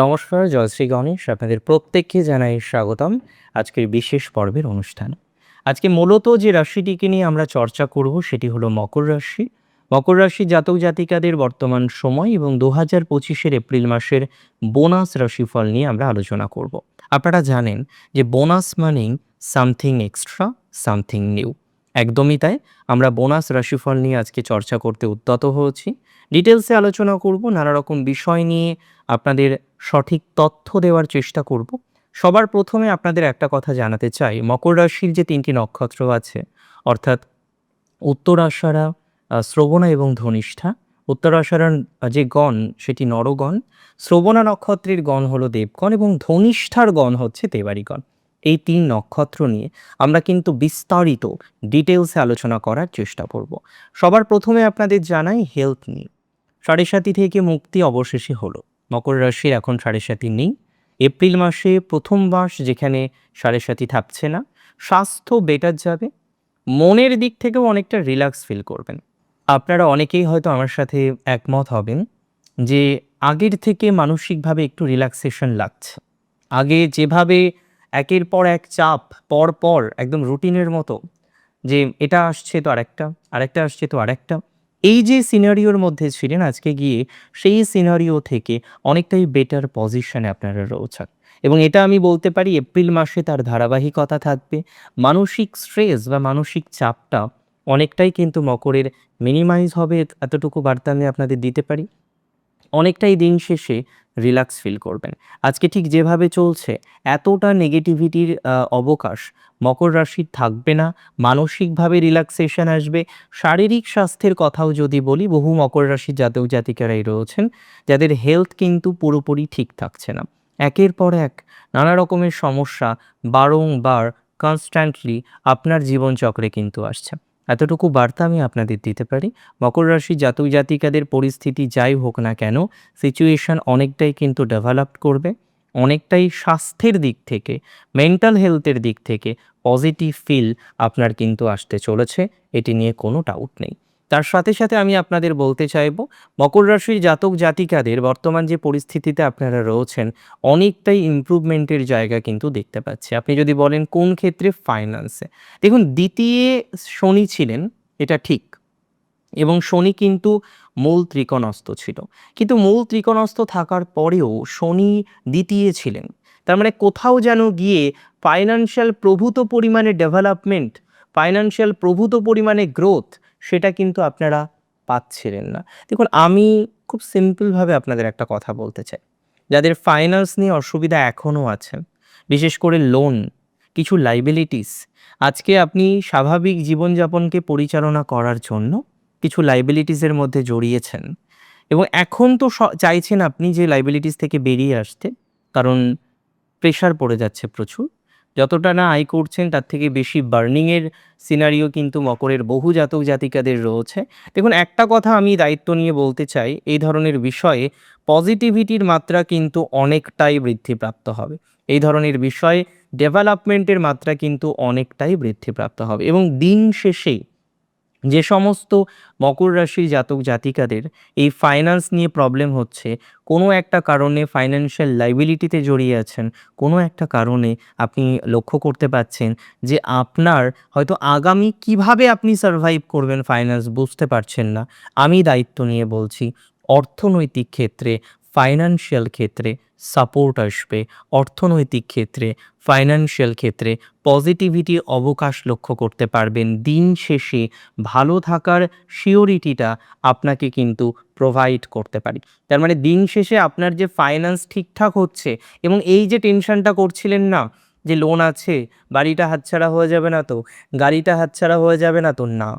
নমস্কার জয়শ্রী গণেশ। আপনাদের প্রত্যেককে জানাই স্বাগতম আজকের বিশেষ পর্বের অনুষ্ঠান। আজকে মূলত যে রাশিটিকে নিয়ে আমরা চর্চা করব সেটি হলো মকর রাশি। মকর রাশি জাতক জাতিকাদের বর্তমান সময় এবং দু হাজার পঁচিশের এপ্রিল মাসের বোনাস রাশিফল নিয়ে আমরা আলোচনা করব। আপনারা জানেন যে বোনাস মানেই সামথিং এক্সট্রা, সামথিং নিউ। একদমই তাই। আমরা বোনাস রাশিফল নিয়ে আজকে চর্চা করতে উদ্যত হয়েছি। ডিটেলসে আলোচনা করব, নানা রকম বিষয় নিয়ে আপনাদের সঠিক তথ্য দেওয়ার চেষ্টা করব। সবার প্রথমে আপনাদের একটা কথা জানাতে চাই। মকর রাশির যে তিনটি নক্ষত্র আছে, অর্থাৎ উত্তরাষাঢ়া শ্রবণা এবং ধনিষ্ঠা। উত্তরাষাঢ়ার যে গণ, সেটি নরগণ। শ্রবণা নক্ষত্রের গণ হলো দেবগণ এবং ধনিষ্ঠার গণ হচ্ছে দেবারিগণ এই তিন নক্ষত্র নিয়ে আমরা কিন্তু বিস্তারিত ডিটেলসে আলোচনা করার চেষ্টা করব। সবার প্রথমে আপনাদের জানাই হেলথ নিয়ে। সাড়ে সাতি থেকে মুক্তি অবশেষে হলো। মকর রাশির এখন সাড়ে সাতি নেই। এপ্রিল মাসে প্রথম মাস যেখানে সাড়ে সাতি থাকছে না। স্বাস্থ্য বেটার যাবে। মনের দিক থেকেও অনেকটা রিল্যাক্স ফিল করবেন। আপনারা অনেকেই হয়তো আমার সাথে একমত হবেন যে আগের থেকে মানসিকভাবে একটু রিল্যাক্সেশন লাগছে। আগে যেভাবে একের পর এক চাপ, পর পর একদম রুটিনের মতো যে এটা আসছে তো আরেকটা আরেকটা আসছে তো আরেকটা। এই যে সিনারিওর মধ্যে ছিলেন আজকে গিয়ে, সেই সিনারিও থেকে অনেকটাই বেটার পজিশনে আপনারা রয়েছেন। এবং এটা আমি বলতে পারি, এপ্রিল মাসে তার ধারাবাহিকতা থাকবে। মানসিক স্ট্রেস বা মানসিক চাপটা অনেকটাই কিন্তু মকরের মিনিমাইজ হবে, এতটুকু বার্তা আমি আপনাদের দিতে পারি। অনেকটাই দিন শেষে রিল্যাক্স ফিল করবেন। আজকে ঠিক যেভাবে চলছে, এতটা নেগেটিভিটির অবকাশ মকর রাশির থাকবে না, মানসিকভাবে রিল্যাক্সেশন আসবে, শারীরিক স্বাস্থ্যের কথাও যদি বলি, বহু মকর রাশির জাতক জাতিকারাই রয়েছেন, যাদের হেলথ কিন্তু পুরোপুরি ঠিক থাকছে না। একের পর এক নানা রকমের সমস্যা বারংবার কনস্ট্যান্টলি আপনার জীবনচক্রে কিন্তু আসছে। এতটুকু বার্তা আমি আপনাদের দিতে পারি। মকর রাশি জাতক জাতিকাদের পরিস্থিতি যাই হোক না কেন সিচুয়েশন অনেকটাই কিন্তু ডেভেলপ করবে। অনেকটাই স্বাস্থ্যের দিক থেকে মেন্টাল হেলথের দিক থেকে পজিটিভ ফিল আপনার কিন্তু আসতে চলেছে। এটি নিয়ে কোনো ডাউট নেই। তার সাথে সাথে আমি আপনাদের বলতে চাইব, মকর রাশির জাতক জাতিকাদের বর্তমান যে পরিস্থিতিতে আপনারা রয়েছেন, অনেকটাই ইমপ্রুভমেন্টের জায়গা কিন্তু দেখতে পাচ্ছি। আপনি যদি বলেন কোন ক্ষেত্রে? ফাইন্যান্সে দেখুন, দ্বিতীয় শনি ছিলেন, এটা ঠিক। এবং শনি কিন্তু মূল ত্রিকোণস্থ ছিল। কিন্তু মূল ত্রিকোণস্থ থাকার পরেও শনি দ্বিতীয় ছিলেন। তার মানে কোথাও যেন গিয়ে ফাইন্যান্সিয়াল প্রভূত পরিমাণে ডেভেলপমেন্ট ফাইন্যান্সিয়াল প্রভূত পরিমাণে গ্রোথ সেটা কিন্তু আপনারা পাচ্ছিলেন না। দেখুন, আমি খুব সিম্পলভাবে আপনাদের একটা কথা বলতে চাই। যাদের ফাইন্যান্স নিয়ে অসুবিধা এখনও আছে বিশেষ করে লোন কিছু লাইবিলিটিস আজকে আপনি স্বাভাবিক জীবনযাপনকে পরিচালনা করার জন্য কিছু লাইবিলিটিসের মধ্যে জড়িয়েছেন এবং এখন তো চাইছেন আপনি যে লাইবিলিটিস থেকে বেরিয়ে আসতে, কারণ প্রেশার পড়ে যাচ্ছে প্রচুর। যতটা না আয় করছেন, তার থেকে বেশি বার্নিংয়ের সিনারিও কিন্তু মকরের বহু জাতক জাতিকাদের রয়েছে। দেখুন, একটা কথা আমি দায়িত্ব নিয়ে বলতে চাই, এই ধরনের বিষয়ে পজিটিভিটির মাত্রা কিন্তু অনেকটাই বৃদ্ধিপ্রাপ্ত হবে। এই ধরনের বিষয়ে ডেভেলপমেন্টের মাত্রা কিন্তু অনেকটাই বৃদ্ধিপ্রাপ্ত হবে এবং দিন শেষে যে সমস্ত মকর রাশির জাতক জাতিকাদের এই ফাইন্যান্স নিয়ে প্রবলেম হচ্ছে, কোনো একটা কারণে ফাইন্যান্সিয়াল লাইবিলিটিতে জড়িয়ে আছেন, কোনো একটা কারণে আপনি লক্ষ্য করতে পাচ্ছেন যে আপনার হয়তো আগামী কীভাবে আপনি সার্ভাইভ করবেন ফাইন্যান্স বুঝতে পারছেন না। আমি দায়িত্ব নিয়ে বলছি, অর্থনৈতিক ক্ষেত্রে ফাইন্যান্সিয়াল ক্ষেত্রে সাপোর্ট আসবে, অর্থনৈতিক ক্ষেত্রে ফাইন্যান্সিয়াল ক্ষেত্রে পজিটিভিটি অবকাশ লক্ষ্য করতে পারবেন। দিন শেষে ভালো থাকার শিওরিটিটা আপনাকে কিন্তু প্রোভাইড করতে পারি। তার মানে দিন শেষে আপনার যে ফাইন্যান্স ঠিকঠাক হচ্ছে এবং এই যে টেনশনটা করছিলেন না, যে লোন আছে, বাড়িটা হাতছাড়া হয়ে যাবে না তো, গাড়িটা হাতছাড়া হয়ে যাবে না তো না।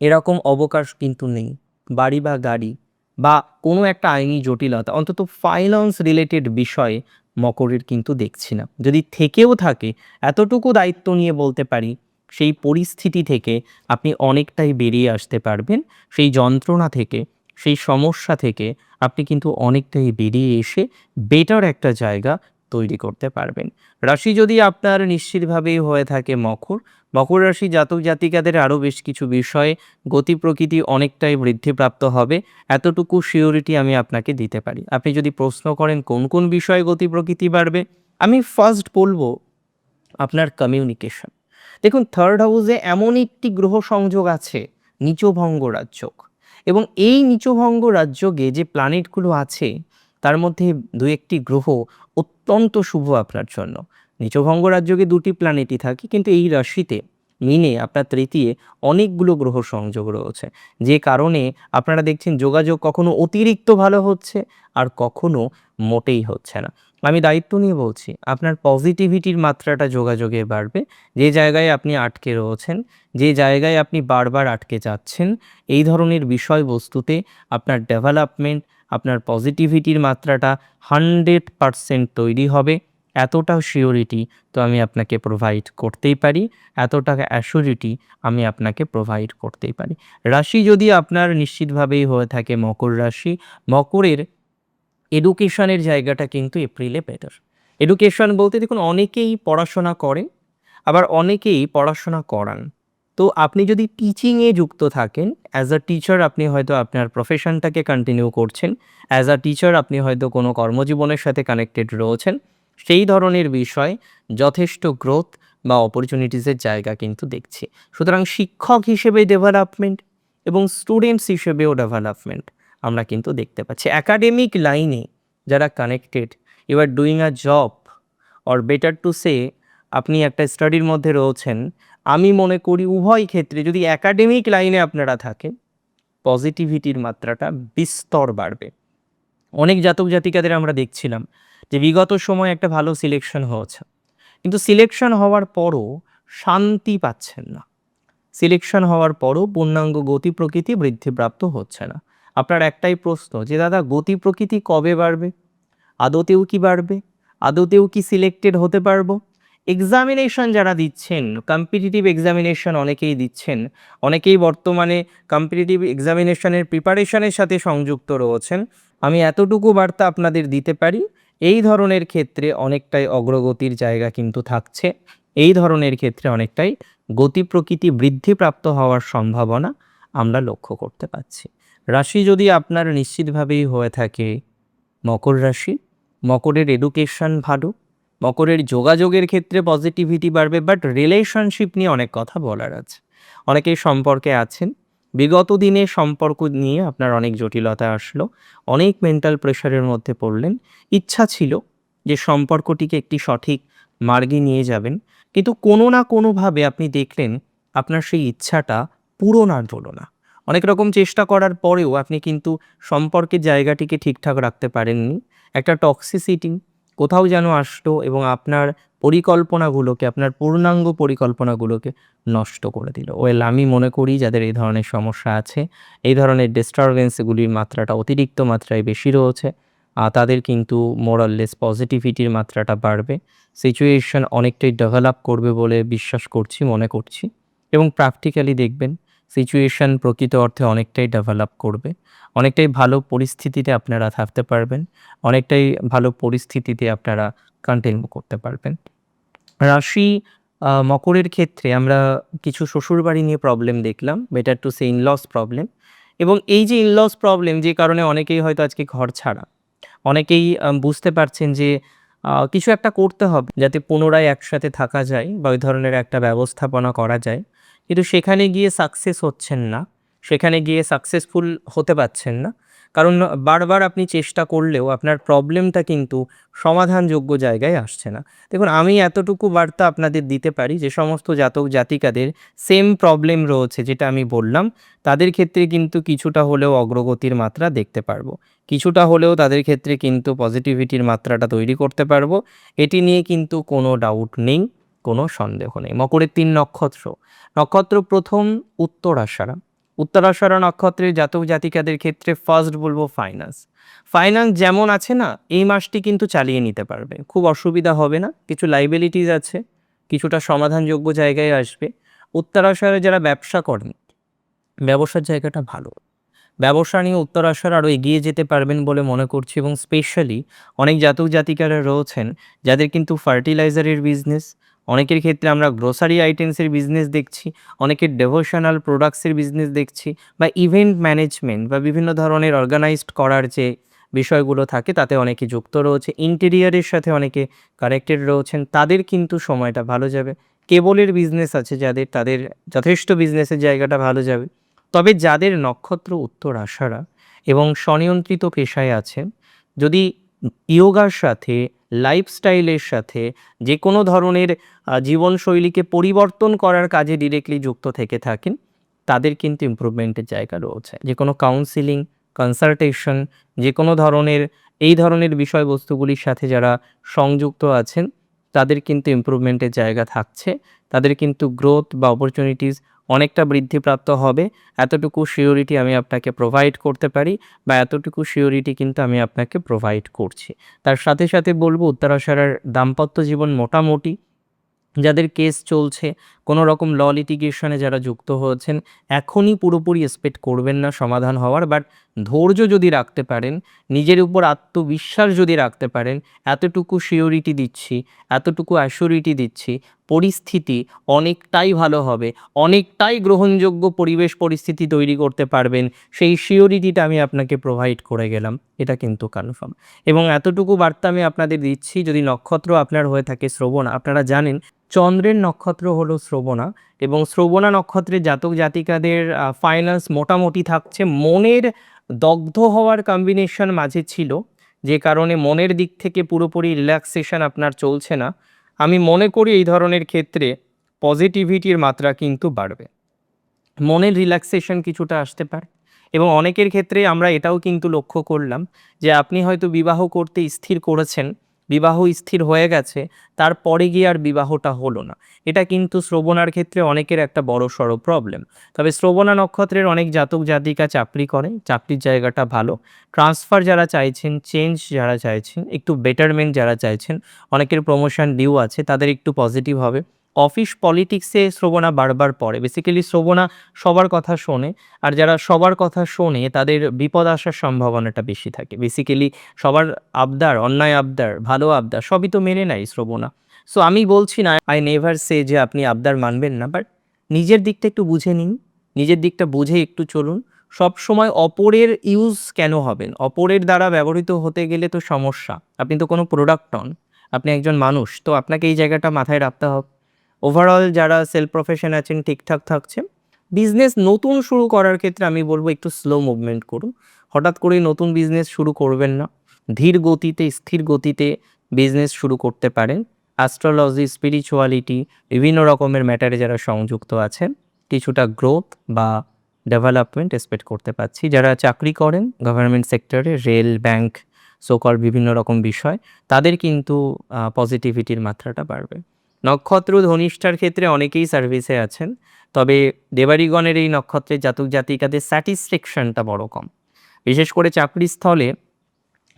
এরকম অবকাশ কিন্তু নেই। বাড়ি বা গাড়ি বা কোনো একটা আইনি জটিলতা, অন্তত ফাইন্যান্স রিলেটেড বিষয়ে মকরের কিন্তু দেখছি না। যদি থেকেও থাকে, এতটুকু দায়িত্ব নিয়ে বলতে পারি, সেই পরিস্থিতি থেকে আপনি অনেকটাই বেরিয়ে আসতে পারবেন, সেই যন্ত্রণা থেকে, সেই সমস্যা থেকে আপনি কিন্তু অনেকটাই বেরিয়ে এসে বেটার একটা জায়গা তৈরি করতে পারবেন। রাশি যদি আপনার নিশ্চিতভাবেই হয়ে থাকে মকর মকর রাশি জাতক জাতিকাদের আরও বেশ কিছু বিষয়ে গতি প্রকৃতি অনেকটাই বৃদ্ধিপ্রাপ্ত হবে। এতটুকু সিওরিটি আমি আপনাকে দিতে পারি। আপনি যদি প্রশ্ন করেন কোন কোন বিষয়ে গতি প্রকৃতি বাড়বে, আমি ফার্স্ট বলব আপনার কমিউনিকেশন দেখুন থার্ড হাউসে এমন একটি গ্রহ সংযোগ আছে, নিচভঙ্গ রাজ্যক এবং এই নিচভঙ্গ রাজ্যকে যে প্ল্যানেটগুলো আছে, তার মধ্যে দু একটি গ্রহ অত্যন্ত শুভ আপনার জন্য। নিচভঙ্গ রাজ্যকে দুটি প্ল্যানেটই থাকে, কিন্তু এই রাশিতে, মিনে আপনার তৃতীয় অনেকগুলো গ্রহ সংযোগ রয়েছে। যে কারণে আপনারা দেখছেন যোগাযোগ কখনো অতিরিক্ত ভালো হচ্ছে, আর কখনো মোটেই হচ্ছে না। আমি দায়িত্ব নিয়ে বলছি, আপনার পজিটিভিটির মাত্রাটা যোগাযোগে বাড়বে। যে জায়গায় আপনি আটকে রয়েছেন, যে জায়গায় আপনি বারবার আটকে যাচ্ছেন, এই ধরনের বিষয়বস্তুতে আপনার ডেভেলপমেন্ট আপনার পজিটিভিটির মাত্রাটা হান্ড্রেড পারসেন্ট তৈরি হবে। এতটা শিওরিটি তো আমি আপনাকে প্রোভাইড করতেই পারি। এতটা অ্যাসিউরিটি আমি আপনাকে প্রোভাইড করতেই পারি। রাশি যদি আপনার নিশ্চিতভাবেই হয়ে থাকে মকর রাশি, মকরের এডুকেশনের জায়গাটা কিন্তু এপ্রিলে বেটার এডুকেশন বলতে দেখুন, অনেকেই পড়াশোনা করে আবার অনেকেই পড়াশোনা করান। তো আপনি যদি টিচিংয়ে যুক্ত থাকেন অ্যাজ আ টিচার আপনি হয়তো আপনার প্রফেশনটাকে কন্টিনিউ করছেন অ্যাজ আ টিচার আপনি হয়তো কোনো কর্মজীবনের সাথে কানেক্টেড রয়েছেন, সেই ধরনের বিষয় যথেষ্ট গ্রোথ বা অপরচুনিটিসের জায়গা কিন্তু দেখছি। সুতরাং শিক্ষক হিসেবে ডেভেলপমেন্ট এবং স্টুডেন্টস হিসেবেও ডেভেলপমেন্ট আমরা কিন্তু দেখতে পাচ্ছি। অ্যাকাডেমিক লাইনে যারা connected you are doing a job or better to say আপনি একটা স্টাডির মধ্যে রয়েছেন আমি মনে করি উভয় ক্ষেত্রে যদি একাডেমিক লাইনে আপনারা থাকেন পজিটিভিটির মাত্রাটা বিস্তর বাড়বে। অনেক জাতক জাতিকাদের আমরা দেখছিলাম যে বিগত সময় একটা ভালো সিলেকশন হয়েছে। কিন্তু সিলেকশন হওয়ার পরও শান্তি পাচ্ছেন না। সিলেকশন হওয়ার পরও পূর্ণাঙ্গ গতি প্রকৃতি বৃদ্ধিপ্রাপ্ত হচ্ছে না। আপনার একটাই প্রশ্ন যে, দাদা, গতি প্রকৃতি কবে বাড়বে? আদতেও কি বাড়বে? আদতেও কি সিলেক্টেড হতে পারব? এক্সামিনেশন যারা দিচ্ছেন কম্পিটিটিভ এক্সামিনেশন অনেকেই দিচ্ছেন, অনেকেই বর্তমানে কম্পিটিটিভ এক্সামিনেশনের প্রিপারেশনের সাথে সংযুক্ত রয়েছেন। আমি এতটুকু বার্তা আপনাদের দিতে পারি, এই ধরনের ক্ষেত্রে অনেকটাই অগ্রগতির জায়গা কিন্তু থাকছে। এই ধরনের ক্ষেত্রে অনেকটাই গতি প্রকৃতি বৃদ্ধিপ্রাপ্ত হওয়ার সম্ভাবনা আমরা লক্ষ্য করতে পারছি রাশি যদি আপনার নিশ্চিতভাবেই হয়ে থাকে, মকর রাশি, মকরের এডুকেশন ভালো মকরের যোগাযোগের ক্ষেত্রে পজিটিভিটি বাড়বে বাট রিলেশনশিপ নিয়ে অনেক কথা বলার আছে। অনেকেই সম্পর্কে আছেন। বিগত দিনে সম্পর্ক নিয়ে আপনার অনেক জটিলতা আসলো। অনেক মেন্টাল প্রেশারের মধ্যে পড়লেন। ইচ্ছা ছিল যে সম্পর্কটিকে একটি সঠিক মার্গে নিয়ে যাবেন। কিন্তু কোনো না কোনোভাবে আপনি দেখলেন আপনার সেই ইচ্ছাটা পূরণ আর হলো না অনেক রকম চেষ্টা করার পরেও আপনি কিন্তু সম্পর্কের জায়গাটিকে ঠিকঠাক রাখতে পারেননি। একটা টক্সিসিটি কোথাও যেন আসলো এবং আপনার পরিকল্পনাগুলোকে, আপনার পূর্ণাঙ্গ পরিকল্পনাগুলোকে নষ্ট করে দিল। ওয়েল আমি মনে করি যাদের এই ধরনের সমস্যা আছে, এই ধরনের ডিস্টারবেন্সগুলির মাত্রাটা অতিরিক্ত মাত্রায় বেশি রয়েছে তাদের কিন্তু মোরাললেস পজিটিভিটির মাত্রাটা বাড়বে। সিচুয়েশন অনেকটাই ডেভেলপ করবে বলে বিশ্বাস করছি, মনে করছি এবং প্র্যাকটিক্যালি দেখবেন সিচুয়েশন প্রকৃত অর্থে অনেকটাই ডেভেলপ করবে, অনেকটাই ভালো পরিস্থিতিতে আপনারা থাকতে পারবেন, অনেকটাই ভালো পরিস্থিতিতে আপনারা কন্টিনিউ করতে পারবেন। রাশি মকরের ক্ষেত্রে আমরা কিছু শ্বশুরবাড়ি নিয়ে প্রবলেম দেখলাম better to say in-laws problem এবং এই যে ইনলস প্রবলেম যে কারণে অনেকেই হয়তো আজকে ঘর ছাড়া, অনেকেই বুঝতে পারছেন যে কিছু একটা করতে হবে যাতে পুনরায় একসাথে থাকা যায় বা ওই ধরনের একটা ব্যবস্থাপনা করা যায়। কিন্তু সেখানে গিয়ে সাকসেস হচ্ছেন না। সেখানে গিয়ে সাকসেসফুল হতে পারছেন না। কারণ বারবার আপনি চেষ্টা করলেও আপনার প্রবলেমটা কিন্তু সমাধানযোগ্য জায়গায় আসছে না। দেখুন, আমি এতটুকু বার্তা আপনাদের দিতে পারি যে, সমস্ত জাতক জাতিকাদের সেম প্রবলেম রয়েছে যেটা আমি বললাম। তাদের ক্ষেত্রে কিন্তু কিছুটা হলেও অগ্রগতির মাত্রা দেখতে পারব। কিছুটা হলেও তাদের ক্ষেত্রে কিন্তু পজিটিভিটির মাত্রাটা তৈরি করতে পারব। এটি নিয়ে কিন্তু কোনো ডাউট নেই। কোনো সন্দেহ নেই। মকরের তিন নক্ষত্র। নক্ষত্র প্রথম উত্তরাষাঢ়া উত্তরাষাঢ়া নক্ষত্রের জাতক জাতিকাদের ক্ষেত্রে ফার্স্ট বলব ফাইন্যান্স ফাইন্যান্স যেমন আছে না, এই মাসটি কিন্তু চালিয়ে নিতে পারবে। খুব অসুবিধা হবে না, কিছু লাইবিলিটিস আছে, কিছুটা সমাধানযোগ্য জায়গায় আসবে। উত্তরাষাঢ়ে যারা ব্যবসা করেন, ব্যবসার জায়গাটা ভালো। ব্যবসা নিয়ে উত্তরাশার আরও এগিয়ে যেতে পারবেন বলে মনে করছি এবং স্পেশালি অনেক জাতক জাতিকারা রয়েছেন, যাদের কিন্তু ফার্টিলাইজারের বিজনেস অনেকের ক্ষেত্রে আমরা গ্রোসারি আইটেমসের বিজনেস দেখছি, অনেকের ডেভোশনাল প্রোডাক্টসের বিজনেস দেখছি বা ইভেন্ট ম্যানেজমেন্ট বা বিভিন্ন ধরনের অর্গানাইজড করার যে বিষয়গুলো থাকে তাতে অনেকে যুক্ত রয়েছে ইন্টেরিয়ারের সাথে অনেকে কানেক্টেড রয়েছেন, তাদের কিন্তু সময়টা ভালো যাবে। কেবলের বিজনেস আছে যাদের, তাদের যথেষ্ট বিজনেসের জায়গাটা ভালো যাবে। তবে যাদের নক্ষত্র উত্তর আষাঢ়া এবং স্বনিয়ন্ত্রিত পেশায় আছেন যদি ইয়োগার সাথে লাইফস্টাইলের সাথে যে কোনো ধরনের জীবনশৈলীকে পরিবর্তন করার কাজে ডিরেক্টলি যুক্ত থেকে থাকেন, তাদের কিন্তু ইমপ্রুভমেন্টের জায়গা রয়েছে। যে কোনো কাউন্সিলিং কনসালটেশন যে কোনো ধরনের, এই ধরনের বিষয়বস্তুগুলির সাথে যারা সংযুক্ত আছেন, তাদের কিন্তু ইমপ্রুভমেন্টের জায়গা থাকছে। তাদের কিন্তু গ্রোথ বা অপরচুনিটিস অনেকটা বৃদ্ধিপ্রাপ্ত হবে। এতটুকু সিওরিটি আমি আপনাকে প্রোভাইড করতে পারি বা এতটুকু সিওরিটি কিন্তু আমি আপনাকে প্রোভাইড করছি। তার সাথে সাথে বলব উত্তরাশারার দাম্পত্য জীবন মোটামুটি। যাদের কেস চলছে কোনো রকম ল লিটিগেশনে যারা যুক্ত হয়েছেন, এখনই পুরোপুরি এক্সপেক্ট করবেন না সমাধান হওয়ার। বাট ধৈর্য যদি রাখতে পারেন, নিজের উপর আত্মবিশ্বাস যদি রাখতে পারেন, এতটুকু শিওরিটি দিচ্ছি, এতটুকু অ্যাসিওরিটি দিচ্ছি, পরিস্থিতি অনেকটাই ভালো হবে, অনেকটাই গ্রহণযোগ্য পরিবেশ পরিস্থিতি তৈরি করতে পারবেন, সেই শিওরিটিটা আমি আপনাকে প্রোভাইড করে গেলাম। এটা কিন্তু কনফার্ম এবং এতটুকু বার্তা আমি আপনাদের দিচ্ছি, যদি নক্ষত্র আপনার হয়ে থাকে শ্রবণ, আপনারা জানেন, চন্দ্রের নক্ষত্র হলো শ্রবণা। এবং শ্রবণা নক্ষত্রের জাতক জাতিকাদের ফাইন্যান্স মোটামুটি থাকছে। মনের দগ্ধ হওয়ার কম্বিনেশন মাঝে ছিল, যে কারণে মনের দিক থেকে পুরোপুরি রিল্যাক্সেশন আপনার চলছে না। আমি মনে করি এই ধরনের ক্ষেত্রে পজিটিভিটির মাত্রা কিন্তু বাড়বে। মনের রিল্যাক্সেশন কিছুটা আসতে পারে এবং অনেকের ক্ষেত্রে আমরা এটাও কিন্তু লক্ষ্য করলাম যে আপনি হয়তো বিবাহ করতে স্থির করেছেন বিবাহ স্থির হয়ে গেছে তারপরে গিয়ে আর বিবাহটা হলো না। এটা কিন্তু শ্রবণার ক্ষেত্রে অনেকের একটা বড় সড়ো প্রবলেম তবে শ্রবণা নক্ষত্রের অনেক জাতক জাতিকা চাকরি করে, চাকরির জায়গাটা ভালো। ট্রান্সফার যারা চাইছেন চেঞ্জ যারা চাইছেন, একটু বেটারমেন্ট যারা চাইছেন, অনেকের প্রমোশন ডিউ আছে, তাদের একটু পজিটিভ হবে। অফিস পলিটিক্সে শ্রবণা বারবার পড়ে। বেসিক্যালি শ্রবণা সবার কথা শোনে, আর যারা সবার কথা শোনে, তাদের বিপদ আসার সম্ভাবনাটা বেশি থাকে। বেসিক্যালি সবার আবদার, অন্যায় আবদার, ভালো আবদার, সবই তো মেনে নেয় শ্রবণা। সো আমি বলছি না আই নেভার সে যে আপনি আবদার মানবেন না বাট নিজের দিকটা একটু বুঝে নিন। নিজের দিকটা বুঝে একটু চলুন। সব সময় অপরের ইউজ কেন হবেন? অপরের দ্বারা ব্যবহৃত হতে গেলে তো সমস্যা। আপনি তো কোনো প্রোডাক্ট নন। আপনি একজন মানুষ, তো আপনাকে এই জায়গাটা মাথায় রাখতে হবে। ওভারঅল যারা সেলফ প্রফেশন আছেন, ঠিকঠাক থাকছে বিজনেস নতুন শুরু করার ক্ষেত্রে আমি বলব একটু স্লো মুভমেন্ট করুন। হঠাৎ করে নতুন বিজনেস শুরু করবেন না। ধীর গতিতে, স্থির গতিতে বিজনেস শুরু করতে পারেন। অ্যাস্ট্রোলজি স্পিরিচুয়ালিটি বিভিন্ন রকমের ম্যাটারে যারা সংযুক্ত আছেন, কিছুটা গ্রোথ বা ডেভেলপমেন্ট এক্সপেক্ট করতে পারছি। যারা চাকরি করেন গভর্নমেন্ট সেক্টরে রেল ব্যাংক সোকল বিভিন্ন রকম বিষয়, তাদের কিন্তু পজিটিভিটির মাত্রাটা বাড়বে। নক্ষত্র ধনিষ্ঠার ক্ষেত্রে অনেকেই সার্ভিসে আছেন, তবে দেবারিগণের এই নক্ষত্রের জাতক জাতিকাদের স্যাটিসফ্যাকশনটা বড় কম। বিশেষ করে চাকরিস্থলে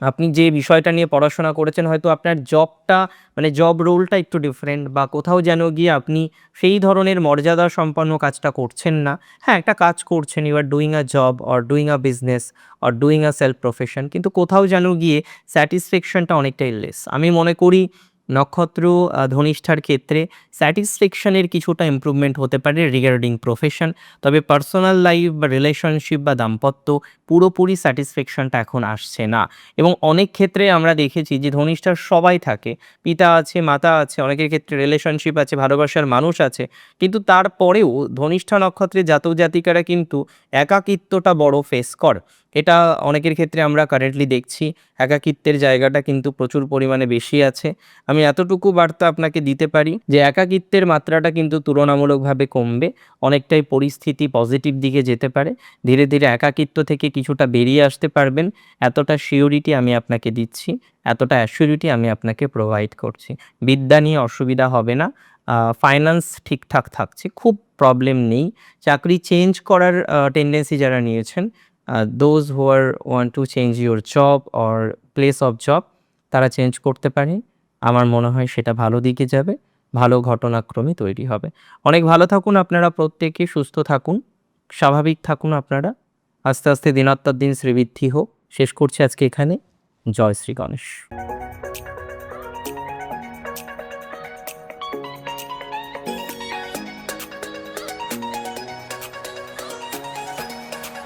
আপনি যে বিষয়টা নিয়ে পড়াশোনা করেছেন, হয়তো আপনার জবটা মানে জব রোলটা একটু ডিফারেন্ট বা কোথাও যেন গিয়ে আপনি সেই ধরনের মর্যাদা সম্পন্ন কাজটা করছেন না। হ্যাঁ একটা কাজ করছেন you are doing a job or doing a business or doing a self profession কিন্তু কোথাও যেন গিয়ে স্যাটিসফ্যাকশনটা অনেকটাই লেস আমি মনে করি নক্ষত্র ধনিষ্ঠার ক্ষেত্রে স্যাটিসফ্যাকশনের কিছুটা ইম্প্রুভমেন্ট হতে পারে রিগার্ডিং প্রফেশন তবে পার্সোনাল লাইফ বা রিলেশনশিপ বা দাম্পত্য পুরোপুরি স্যাটিসফ্যাকশনটা এখন আসছে না। এবং অনেক ক্ষেত্রে আমরা দেখেছি যে ধনিষ্ঠার সবাই থাকে, পিতা আছে, মাতা আছে, অনেকের ক্ষেত্রে রিলেশনশিপ আছে, ভালোবাসার মানুষ আছে, কিন্তু তারপরেও ধনিষ্ঠা নক্ষত্রে জাতক জাতিকারা কিন্তু একাকিত্বটা বড় ফেস কর। এটা অনেকের ক্ষেত্রে আমরা কারেন্টলি দেখছি, একাকিত্বের জায়গাটা কিন্তু প্রচুর পরিমাণে বেশি আছে। আমি এতটুকু বার্তা আপনাকে দিতে পারি যে একাকিত্বের মাত্রাটা কিন্তু তুলনামূলকভাবে কমবে, অনেকটাই পরিস্থিতি পজিটিভ দিকে যেতে পারে, ধীরে ধীরে একাকিত্ব থেকে কিছুটা বেরিয়ে আসতে পারবেন, এতটা শিওরিটি আমি আপনাকে দিচ্ছি, এতটা অ্যাসিউরিটি আমি আপনাকে প্রোভাইড করছি। বিদ্যা নিয়ে অসুবিধা হবে না ফাইন্যান্স ঠিকঠাক থাকছে, খুব প্রবলেম নেই। চাকরি চেঞ্জ করার টেন্ডেন্সি যারা নিয়েছেন those who are want to change your job or place of job তারা চেঞ্জ করতে পারে। আমার মনে হয় সেটা ভালো দিকে যাবে, ভালো ঘটনাক্রমে তৈরি হবে। অনেক ভালো থাকুন আপনারা প্রত্যেকে, সুস্থ থাকুন, স্বাভাবিক থাকুন আপনারা। আস্তে আস্তে দিনাত্মার দিন শ্রীবৃদ্ধি হোক। শেষ করছি আজকে এখানে। জয় শ্রী গণেশ।